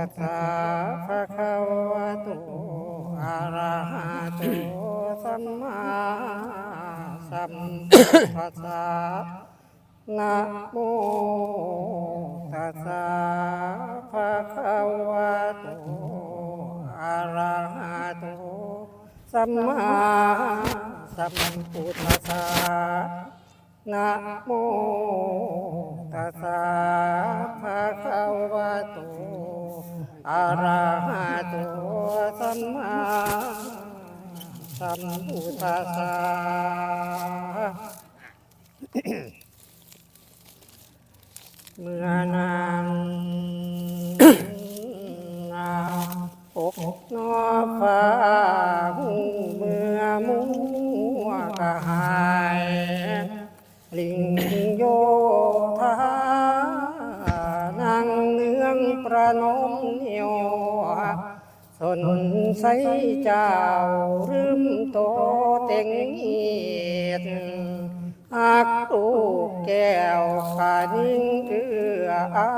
ตัสสะภะคะวะโตอะระหะโตสัมมาสัมพุทธัสสะนะโมตัสสะภะคะวะโตอะระหะโตสัมมาสัมพุทธัสสะนะโม ตัสสะภะคะวะโตอะระหะโตสัมมาสัมพุทธัสสะเมื่อนางนาอกนอ เจ้าลืมโตเต็งเอียดหักลูกแก้วขานิ่งเอือเอา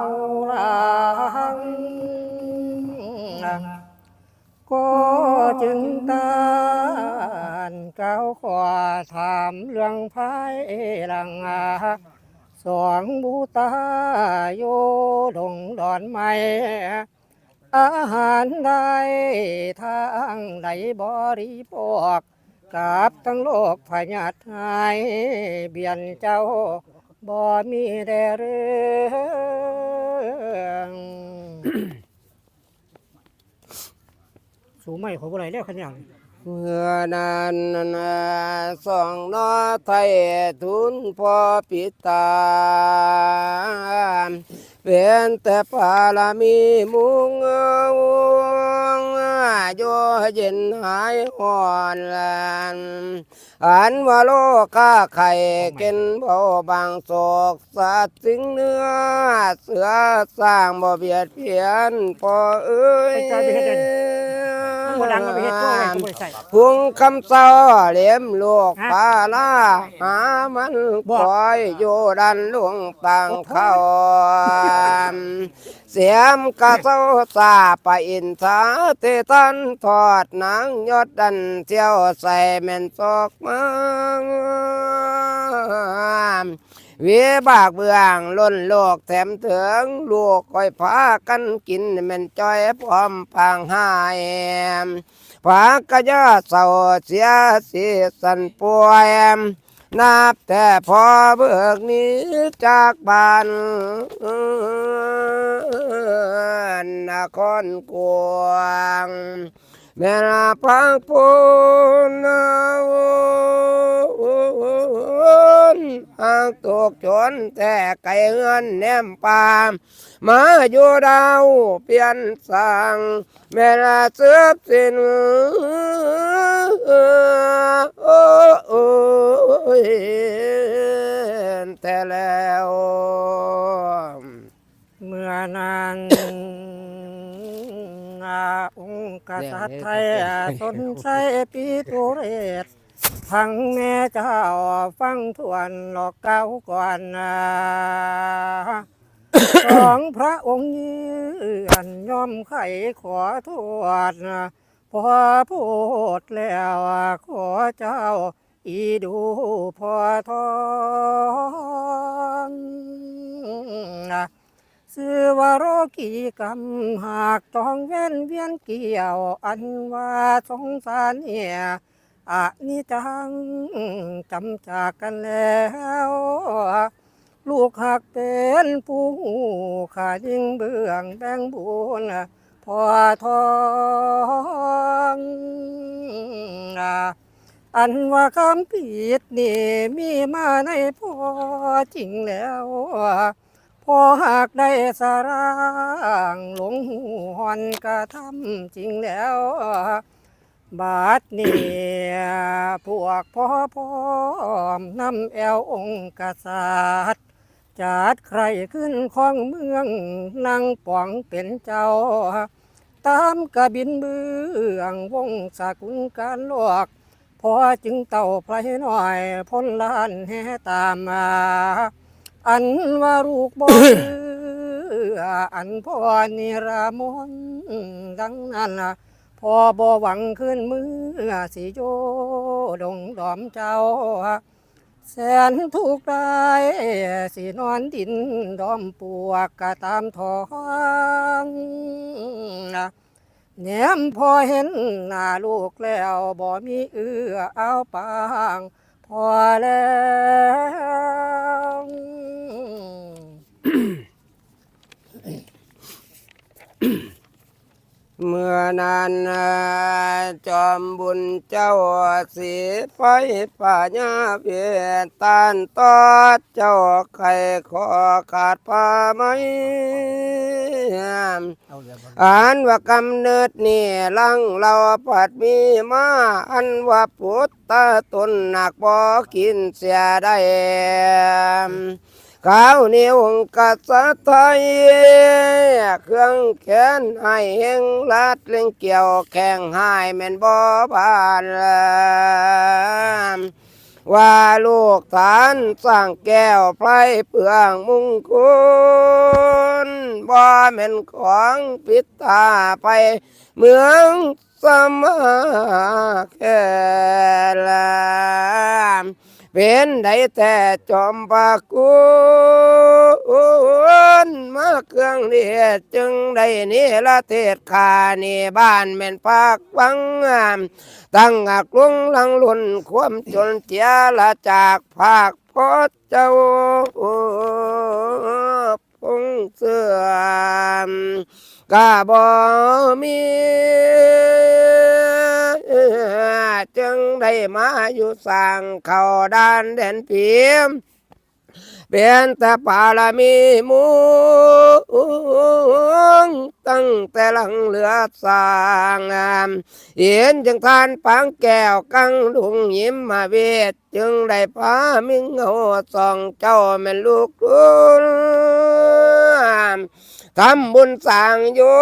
ลังก็จึงตานก้าขวาถามเรื่องภายหลังสองบูตาโยดงดอนไม้ อาหารได้ทางใดบริโภคกับทั้งโลกพญาไทยเบียนเจ้าบ่มีแดเรื่องสูงไม่ขอบ่ไรแล้วขนาดนี้เมื่อนานนาสองนอไทยทุนพอปิตา เป็นแต่ปาลามีมุงโยเย็นหายห่อนแลน อันว่าโลกาไข่เกินบาบางโศกสัตว์สิงเนื้อ เสือสร้างบ่เบียดเพียนพอเอ้ยฮวไว้ก็บ่ได้ใส่พุงคำเศร้าเหลี่ยมลูกปาลาหามันบ่ปล่อยอยู่ดันหลวงปังเขา เสียมกะเศร้าซาไปอินทาเตตันทอดนังยอดดันเที่ยวใส่แม่นซอกมังเวียบากเบืองล้นโลกแถมถึงลูกคอยพากันกินแมันจ้อยพร้อมปางหายผากะยาเศร้าเสียสีสันป่วย นับแต่พอเบิกนี้จากบ้านนครกวางแม่นาพังพูนา งตกจนแต่ไก่เงินแนมปามมาอยู่ดาวเปลี่ยนสั่งแม่นาเสือบสินโอ้โอ้ยแต่แล้วเมื่อนานาองค์กษัตริย์ไทยสนใจปีตุเรศ ทั้งแม่เจ้าฟังทวนหลอกเก้าก่อนนะสองพระองค์ยืนยอมไขขอโทษนะพอพูดแล้วขอเจ้า อีดูพอทองนะสื่อว่าโรกีกรรมหากต้องเว้นเวียนเกี่ยว อันว่าสงสารเนี่ย อันนี้จังจำจากกันแล้ว ลูกหักเป็นผู้ขายิ่งเบื้องแบ่งบุญพอทองอันว่าคำผิดนี่มีมาในพ่อจริงแล้วพอหากได้สาร่างหลงหูหอนกระทำจริงแล้ว บาดเนี่พวกพ่อพร้อมนำแอวองค์กษัตริย์จัดใครขึ้นของเมืองนั่งป่องเป็นเจ้า ตามกระบินเบืองวงสกุลการลวกพอจึงเต่าไพรหน่อยพ้นล้านแห่ตามมา อันว่าลูกบ่ลือันพ่อนิรามนดังนั้นนะ พอบ่หวังขึ้นมือสิโยดงดอมเจ้า แสนทุกข์ได้สินอนดินดอมปวกกะตามท้องแหนมพอเห็นหน้าลูกแล้วบ่มีเอื้อเอาปาง พอแล้ว เมื่อ นานจอมบุญเจ้าสีไฟป่าญาเพียตานตอดเจ้าไข่ขอขาดผ้าไหมอ่านว่ากำเนิดนี่ลังเราปัดมีมาอันว่าพุทธตนหนักบ่กินเสียได้ ข้าวเหนียวกษัตริย์ไทยเครื่องแขนให้เฮงลัดเล่งเกี่ยวแข่งให้แม่นบ่บานว่าลูกฐานสร้างแก้วไพรเปลืองมุงคุณบ่แม่นของปิดตาไปเมืองสมาแค่ลาม เป็นได้แต่จอมปากุนมาเครื่องเดียจึงได้นี่ละเทศคานีบ้านแม่นปากวังงามตั้งอักลุงลังลุนความจนเจียละจากภาคพอเจ้าพงเสื่อม กาบอมีจึงได้มาอยู่สร้างเขาด้านเด่นเพียมเป็นแต่ปาลมีมุง ตั้งแต่หลังเหลือสางงามเห็นจึงทานปังแก้วกังดุงยิ้มมาเวทจึงได้พามิงเอาสองเจ้าแม่นลูกคุณทำบุญสั่งอยู่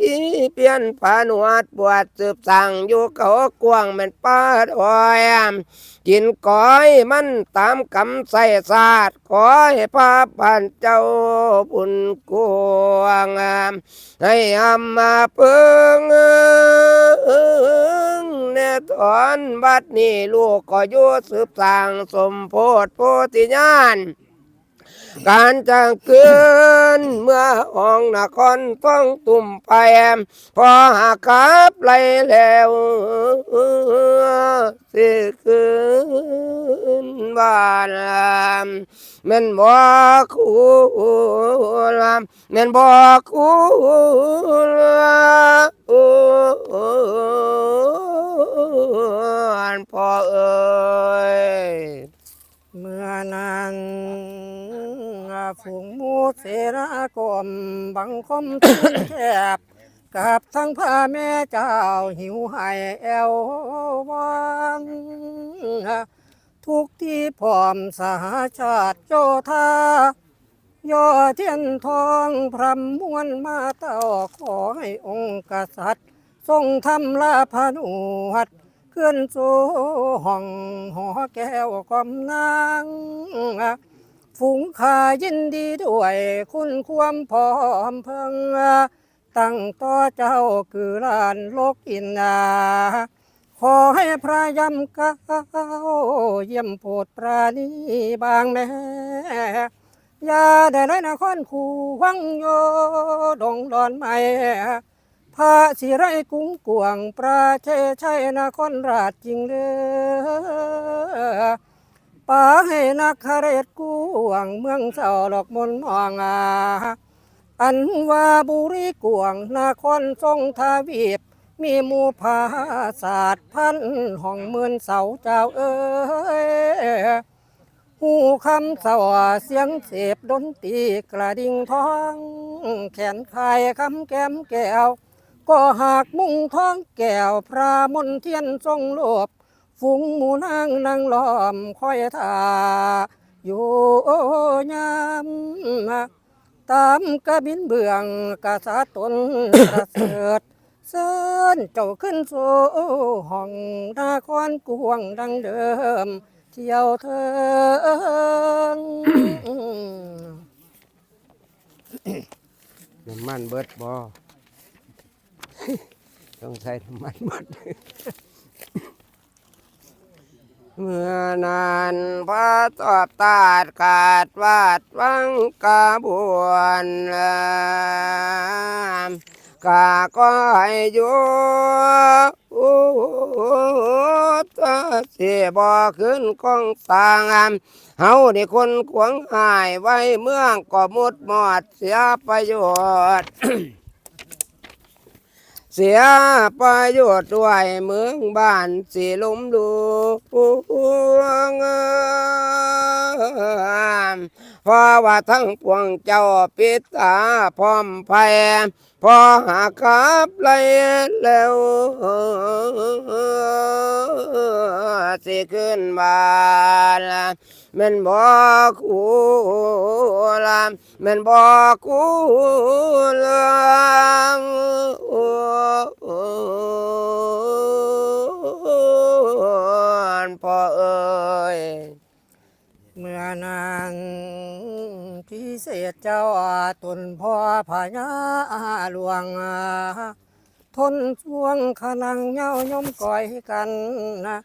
กี่เปลี่ยนผานวดบวชสืบสั่งอยู่เขากวางแม่นป้าดอยกินก้อยมันตามคำใส่ศาสตร์ขอให้พาบ้านเจ้าบุญกวงให้อำมาเพิงเนถอนบัดนี้ลูกก็อยู่สืบสังสมโพธิโพธิญาณ การจะเกินเมื่อห้องนครต้องตุ่มไปแอมพอหาขับไล่แล้วสิคืนบ้านแม่นบ่คูลแม่นบ่คูลพ่อเอ้ย เมื่อนั้นฝูงมูเสรากรมบังคมทุนแคบกับทั้งพ่อแม่เจ้าหิวให้แอววันทุกที่พร้อมสหชาติโจธาย่อเทียนทองพรำมวลมาเต้าขอให้องค์กษัตริย์ ทรงทำลาพนวด ขึ้นสู่ห้องหอแก้วกอมนางฝูงขายินดีด้วยคุณความพร้อมเพริงตั้งต่อเจ้าคือลานโลกอินนาขอให้พระยำก้าเยี่ยมโปรดปราณีบางแม่ยาได้น้อยนครคู่วังโยดงดอนไม้ พระสิไรกุ้งกวางประเทศชัยนครราชจริงเด้อป่าให้นักขเรศกวง เมืองเศร้าหลอกมนมองอาอันว่าบุรีกวง นครทรงทวีป มีมู่ผาศาสตร์พันห้องหมื่นเสาเจ้าเอ้ยหูคำสวาเสียงเสพดนตรีกระดิ่งท้อง แขนคายคำแก้มแก้ว ก็หากมุ่งท้องแก้วพระมนเทียนทรงโลบฝูงหมูนางนางล้อมคอยท่าอยู่ยามตามกระบินเบื้องกาสาตนประเสริฐเสินเจ้าขึ้นสู่ห้องนาครกวงดังเดิม เที่ยวเถิงน้ำมันเบิดบ่ ต้องใส่น้ำมันเบิดเมื่อนานพระตอบตาดขาดวาดวังกาบวนกาก็ให้อยู่ตาเสียบ่ขึ้นกองสร้างเฮาได้คนขวงหายไว้เมืองก็มุดหมอดเสียประโยชน์ เสียประโยชน์ด้วยเมืองบ้านสีลุมดูเพราะว่าทั้งปวงเจ้าปิตาพร้อมไฟพอหากับไรแล้ว สิขึ้นบานมันบอกกูละแมันบอกกูละพ่อเอ้ยเมื่อนานพิเศษเจ้าตนพ่อพญาหลวงทนช่วงขนังเย้ายมก่อยกันนะ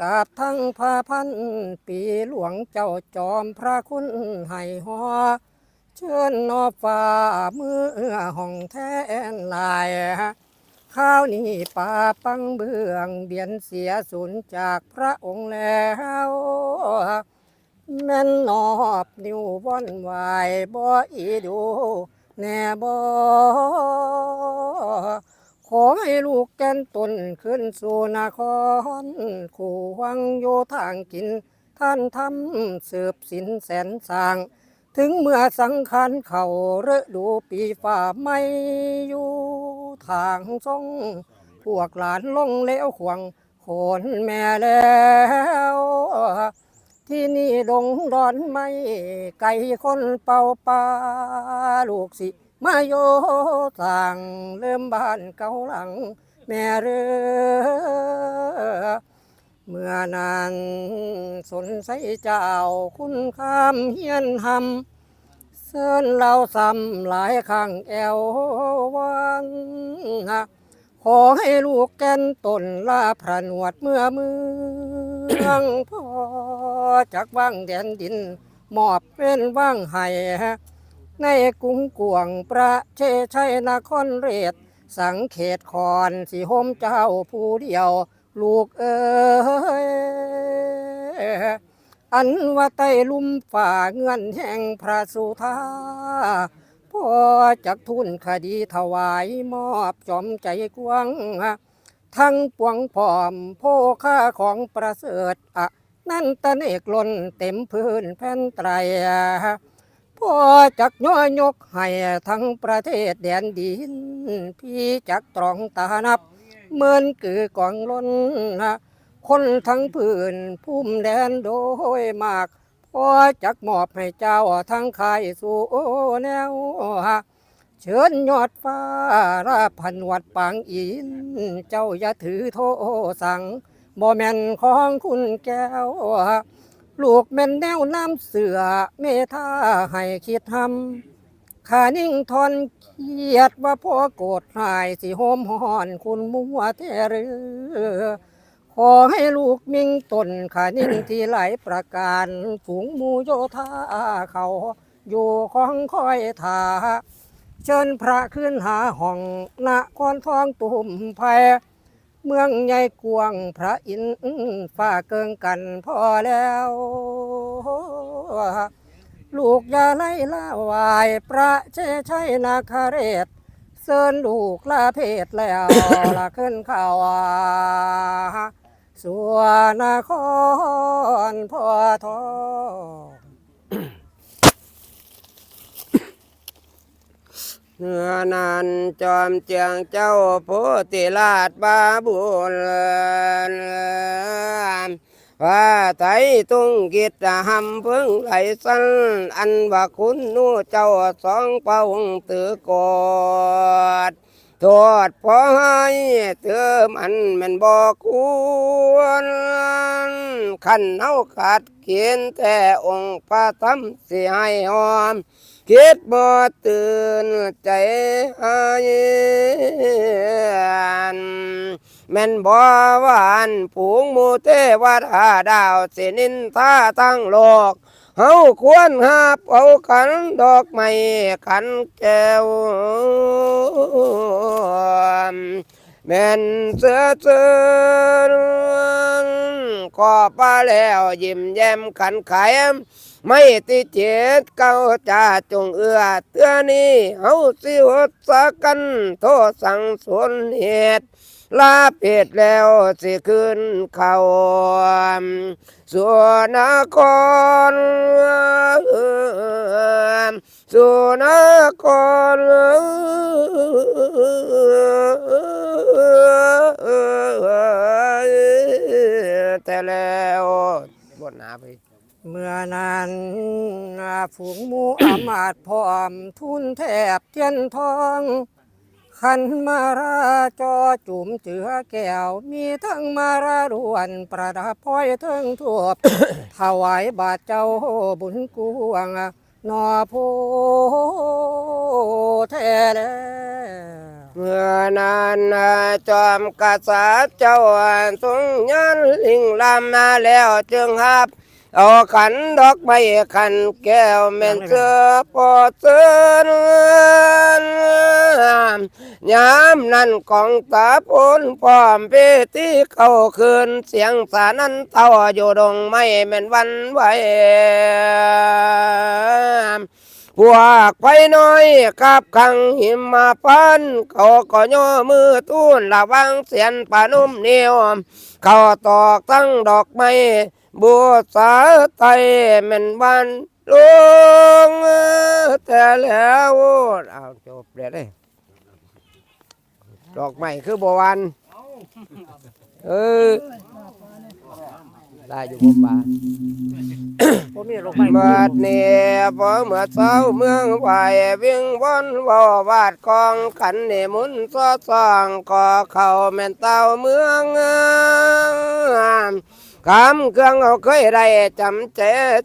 กับทั้งพาพันปีหลวงเจ้าจอมพระคุณให้หอเชิญนอฟ้ามือห้องแทนลายข้าวนี้ป่าปังเบืองเบียนเสียสูญจากพระองค์แล้วแม่นนอบนิวว่อนวายบ่อีดูแน่บ่ ขอให้ลูกแก่นตนขึ้นสู่นครคู่วังโยทางกิน ท่านทำสืบสินแสนสาง ถึงเมื่อสังขารเขาเรดูปีฝ่าไม่อยู่ทางทรง พวกหลานลงเลวขวงโขนแม่แล้ว ที่นี่ดงดอนไม่ไก่คนเป่าปลาลูกสิ มาโยต่างเริ่มบ้านเก่าหลัง แม่เรือเมื่อนานสนใสเจ้าคุณคำเฮียนหำเสินเราซ้ำหลายครั้งแอววันขอให้ลูกแกนตนลาพระนวดเมื่อเมืองพอจากว่างแดนดิน มอบเป็นว่างให้ ในกรุงกวงประเทศชัยนครเรศสังเขตคอนสิโฮมเจ้าผู้เดียว ลูกเอ๋ยอันว่าไต้ลุ่มฝ่าเงื่อนแห่งพระสุธาพอจักทุนคดีถวายมอบจอมใจกว้างทั้งปวงพร้อมโพค่าของประเสริฐอะ นั่นตะเนกล้นเต็มพื้นแผ่นไตร พ่อจักย่อยกให้ทั้งประเทศแดนดิน พี่จักตรองตานับเหมือนคือกองล้นนะคนทั้งพื้นภูมิแดนโดยมากพ่อจักมอบให้เจ้าทั้งขายสู่แนวเชิญยอดฟ้าราพันวัดปางอิน เจ้าอย่าถือโทสังบ่แม่นของคุณแก้ว ลูกแม่นแนวน้ำเสือเมธาให้คิดทำขานิ่งทอนเกียดว่าพ่อโกรธหายสิโหมหอนคุณมัวเทเรือขอให้ลูกมิ่งตนขานิ่งที่หลายประการฝูงมูโยธาเขาอยู่ของคอยทาเชิญพระขึ้นหาห้องนครทองตุ่มไพ เมืองใหญ่กวางพระอินทร์ฟ้าเกิงกันพอแล้ว ลูกอย่าไล่ล่าวายประเชชัยนาคาเรศเสินลูกลาเพศแล้วละขึ้นข่าวสัวนครพ่อทอ เนื้อนันจอมเจียงเจ้าโพธิราชบาบุญว่าไทยตุงกิจหำพึ่งไหลสันอันว่าคุณนู่เจ้าสองเป้าตือกอดโทษพอให้เธอมันมันบอกควรขันเฮาขาดเขียนแต่องค์พระธรรมสิให้หอม คิดบ่ตื่นใจหายแม่นบ่หวานผูงมูเทวดาดาวสินินท่าทั้งโลกเฮาควรหาเอาขันดอกไม้ขันแก้วแม่นเสือเสือขอป้าแล้วยิ้มแย้มขันไขม ไม่ติเจ็ดเก้าจ่าจงเอื้อเตือนี้เฮาสิหดสะกัน โทษสังสนเหตุลาเพศแล้วสิขึ้นเขาส่วนนครส่วนนครแต่แล้วบทหนาไป เมื่อนั้นฝูงมูอามาตพร้อม ทุนแทบเทียนทองขันมาราจอจุ่มเจือแก้ว มีทั้งมาราดวนประดับพ้อยเทิงทวบถวายบาทเจ้าบุญกวงนอโพแท้แล้วเมื่อนานจอมกษัตริย์เจ้าทรงยันลิงลำมาแล้วจึงหับ เอาขันดอกไม้ขันแก้วแม่นเสือปอดเสือนยามนั้นของตาพนพร้อมเปที่เข้าคืนเสียงสานั้นเต่าอยู่ดงไม้แม่นวันไหวพวกไปน้อยกับขังหิมมาพันเขาก็ย่อมือตุ้นระวังเสียนปานุ่มเหนียวเขาตอกตั้งดอกไม้ บัวสาไตแม่นวันลวงแต่แล้วเอาจบเดี๋ยวเลยดอกไม้คือบัววันเออได้อยู่บ่ป่าผมมีลงไปเมื่อเนี่ยพอเมื่อเช้าเมืองไหววิ่งวนวอวาดกองขันเนมุนซอซองก่อเข้าแม่นเต้าเมือง คำเครื่องเอาเคยได้จำเจ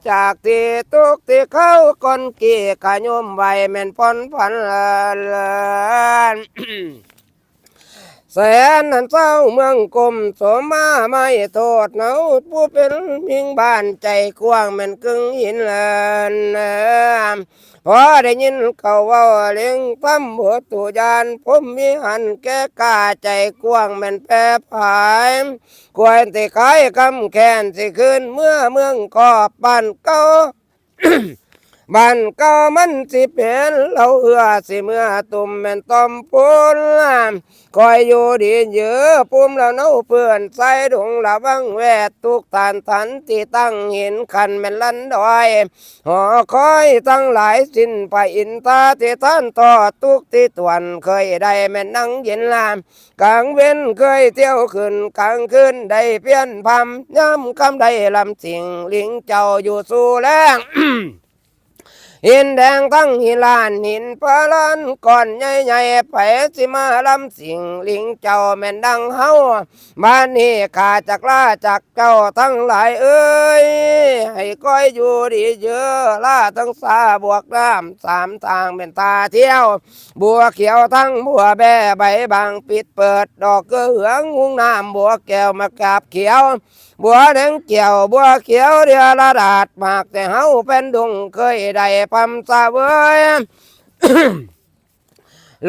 จากที่ตุกที่เข้าก้นกี่ขยมไว้แม่นพอนพันเลินแสนนั้นเศร้าเมืองกลมสมาไม่โทษเนาผู้เป็นมิงบ้านใจกว้างแม่นกึ่งหินเลิน พอได้ยินเขาว่าเลี้ยงตั้มหัวตุยานผมมีหันแก่กาใจกว้างแม่นแปรผายกวนที่ขายคำแค้นสิคืนเมื่อเมืองกอบบ้านเก่า บ้านเก่ามันสิเป็นเราเอือสิเมื่อตุ่มแม่นตอมพูนคอยอยู่ดีเยอะปุ่มแล้วเนาเพื่อนใส่ดงละวังแวดทุกทานทันที่ตั้งเห็นคันแม่นลันดอยหอคอยตั้งหลายสิ้นไปอินตาที่ท่านต่อทุกที่ตวนเคยได้แม่นนั่งเย็นลามกลางเว้นเคยเที่ยวขึ้นกลางคืนได้เพี้ยนพำย้ำคำได้ลำสิงลิงเจ้าอยู่สู่แรง หินแดงทั้งหิลานหินปลาลานก่อนใหญ่ๆไปสิมาลำสิงลิงเจ้าแม่นดังเฮาบ้านนี้ขาจากลาจากเจ้าทั้งหลายเอ้ยให้ก้อยอยู่ดีเยอะลาทั้งสาบวกน้ำสามทางเป็นตาเที่ยว บัวเขียวทั้งบัวแบ่ใบบางปิดเปิดดอกเกลือเหืองงุงน้ำบัวแก้วมากราบเขียว บัวแดงเกี่ยวบัวเขียวเดียระดาดมากแต่เฮาเป็นดุงเคยได้พำสาเวย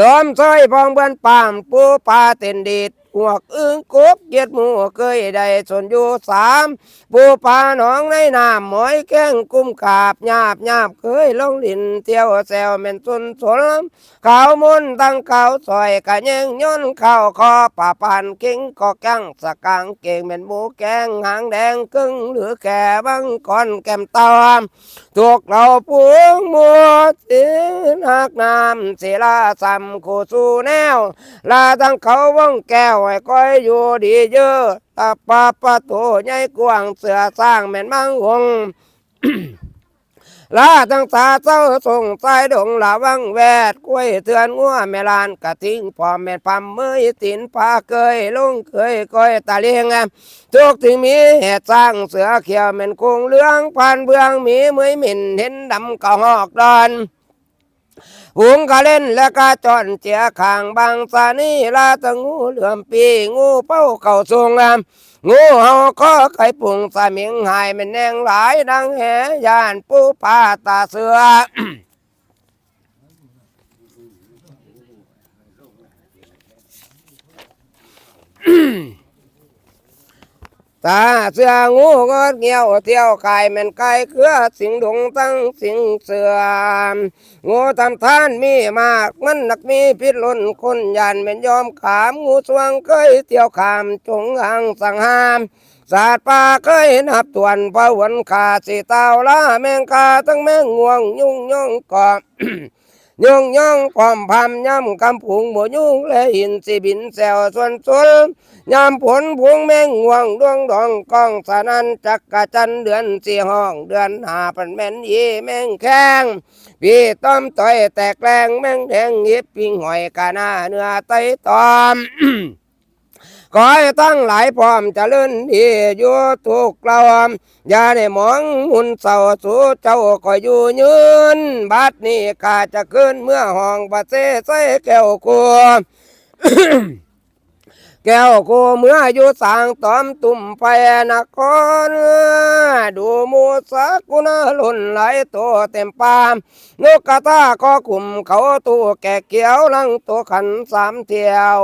ล้อมซอยพองเบือนปามปูปลาเต็นดีด หวกอึ้งกบเกียดหมูเคยได้สนอยู่สามปูปลาหนองในน้ำหมอยแก้งกุ้มกาบหยาบหยาบเคยลงดินเที่ยวแซวแม่นสนสนขาวมุนตั้งขาวซอยกะยังย้อนข้าวคอป่าปานกิ้งก็กังสกางเก่งแม่นหมูแกงหางแดงกึ่งหรือแก่บังก้อนแก้มตอมถูกเราปวงมัวสินักน้ำศิลาสัมคู่สู่แนวลาทั้งเขาว่องแก้วให้ก้อยอยู่ดีเยอะตาปาปะโตใหญ่กว้างเสือสร้างแม่นมังหงลาตั้งตาเจ้าส่งสายดงละวังแวดกล้วยเตือนงัวแม่ลานกะทิ้งพอแม่นพำมือตินพาเคยลุงเคยก้อยตาเลียงทุกที่มีเหตุสร้างเสือเขียวแม่นคงเรื่องผ่านเบืองมีมือหมิ่นเห็นดำก็หอกดอน หุงกะเล่นและกะจอนเจียขางบางสานีลาตะงูเหลื่อมปีงูเป้าเข่าทรงงามงูเฮาก็ไข่ปุ่งสามิงหายมันแนงหลายดังแหยานปูปลาตาเสือ ตาเสืองูงอดเงี้ยวเที่ยวกายแม่นไก่เครือสิงดงตั้งสิงเสือมงูทำท่านมีมากมันนักมีพิษล้นคนยันแม่นยอมขามงูสวงเคยเที่ยวขามจงหังสังหามศาสตร์ป่าเคยนับตวนพระวันขาสีเตาล่าแมงกาทั้งแมงงวงยุ่งย่องกอบ ยุ่งย่องพร้อมพำย่ำกำพุงบ่ยุ่งและหินสิบินแซวส่วนส่วนยามผลพวงแมงง่วงดวงดองกองสานันจักกะจันเดือนสี่ห้องเดือนหาปันแม่นยีแมงแข้งพี่ต้อมต่อยแตกแรงแมงแดงยิบปิงหอยกาหน้าเนื้อไตตอม ขอให้ตั้งหลายพร้อมจะเลื่อนดีอยู่ถูกเราอย่าได้มองมุนเศร้าสู่เจ้าก็อยู่ยืนบัดนี้ข้าจะขึ้นเมื่อห้องประเสใส่แก้วกัวแก้วกูเมื่ออยู่สางตอมตุ่มไปนครดูมูสักกุนหล่นไหลตัวเต็มปามนกกระตาก็คุมเขาตัวแก่เกี่ยวลังตัวขันสามเที่ยว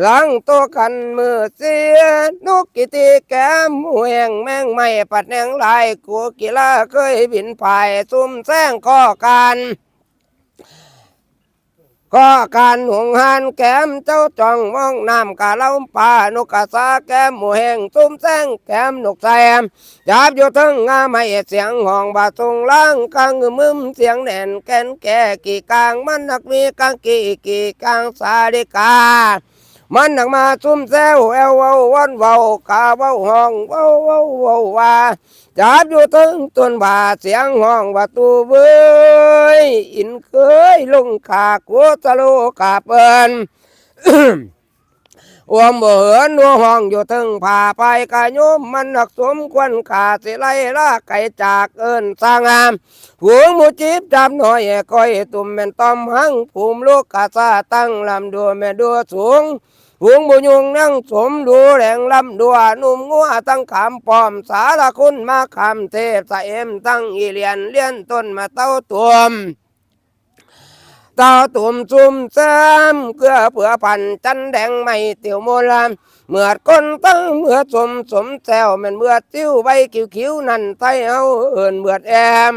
หลังตัวขันมือเสียนกกิติแก้มหวงแมงไม่ปัดแนงลายกูกีฬาเคยบินผ่ายซุ่มแซงข้อกันก็การหวงหันแก้มเจ้าจ้องมองน้ำกะเล่าป่านกกะสาแก้มหมูแหงตุ้มแซงแก้มนกแซมจับอยู่ทั้งงาไม่เสียงห้องบาทรงล่างกลางมึมเสียงแน่นแกนแก่กี่กลางมันนักมีกลางกี่กี่กลางสาดิกา มันหนักมาซุ่มแซวแอวเว้าวันเว้ากาเว้าห้องเว้าเว้าเว้าว่าจับอยู่ถึงต้นบาเสียงห้องว่าตูเว้ยอินเคยลงขากัวตะโลกาเปิ้น อวมบ่เหินนัวห้องอยู่ถึงผ่าไปกะโยมมันหนักสมควรขาสิไล่ลาไก่จากเอินสร้างามผูงมูจีบจำหน่อยก้อยตุ่มแม่นต้อมหังภูมิลูกกะซาตั้งลำดัวแม่ดัวสูงผูงบุยุงนั่งสมดูแรงลำดัวนุ่มงัวตั้งขามปอมสารคุณมาคำเทพสะเอ็มตั้งอีเลียนเลี้ยนต้นมาเต้าตัวม ตาตุ่มซุ่มแซมเกลือเผื่อพันจันแดงไม่เตียวโมลามเมื่อคนตั้งเมื่อสมสมแซวแมันเมื่อติ้วใบคิวคิวนั่นไทยเอาเอินเมื่อแอม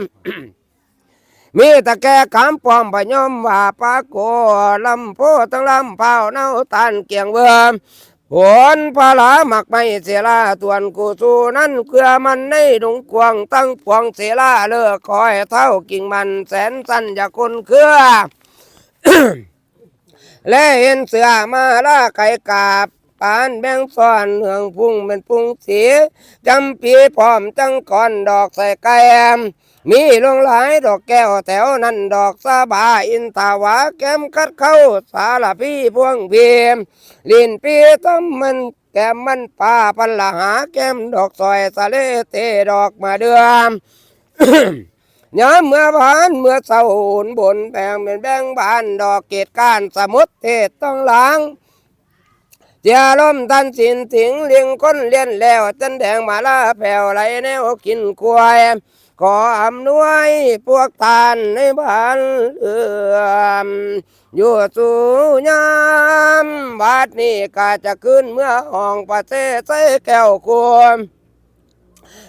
มีตะแกขามปอมพยอมว่าปาโกลำโพตั้งลำเผาเนาตานเกียงเบื่อผลพาลาหมักไม่เสียลาตวนกูสูนั่นเกลือมันในดงกวงตั้งพวงเสียลาเลือกคอยเท่ากิ่งมันแสนสั้นอย่าคนเครือ และเห็นเสือมาล่าไก่กาบปานแบงซ้อนเหืองพุ่งเป็นพุ่งสีจำปีพร้อมจังก่อนดอกใส่ไก่แอมมีลงหลายดอกแก้วแถวนั้นดอกสาบาอินทาวาแก้มคัดเข้าสารพี่พวงเพียมลินปีต้มมันแก้มมันป่าพันละหาแก้มดอกซอยสะเลเตดอกมาเดือม ยามเมื่อบานเมื่อเศร้าหุ่นบนแบ่งเป็นแบ่งบานดอกเกตการสมุดเทศต้องล้างเจียล้มตันสินถิงเลี้ยงคนเลี้ยนแล้วจันแดงมาลาแผ่วไหลแนวกินควายขออำนวยพวกทานในบ้านเอือมอยู่สู่ยามบาดนี้ก็จะขึ้นเมื่อห้องประเทศใส่แก้วควม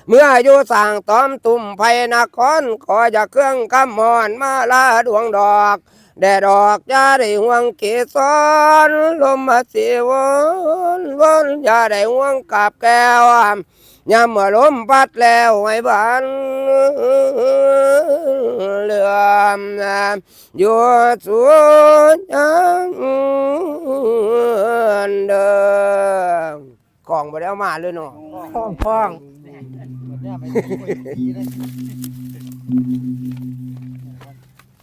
เมื่ออยู่สั่งตอมตุ่มไพนครขออย่าเครื่องกำมอนมาลาดวงดอกแดดดอกอย่าได้ห่วงเกสรลมมาสีวนวนอย่าได้ห่วงกับแก้วยามเมื่อลมพัดแล้วไว้บ้านเลื่อมอยู่สูงยังเดิมของไปแล้วมาเลยเนาะพ้องพ้อง เนี่ยไม่ไม่ดีเลย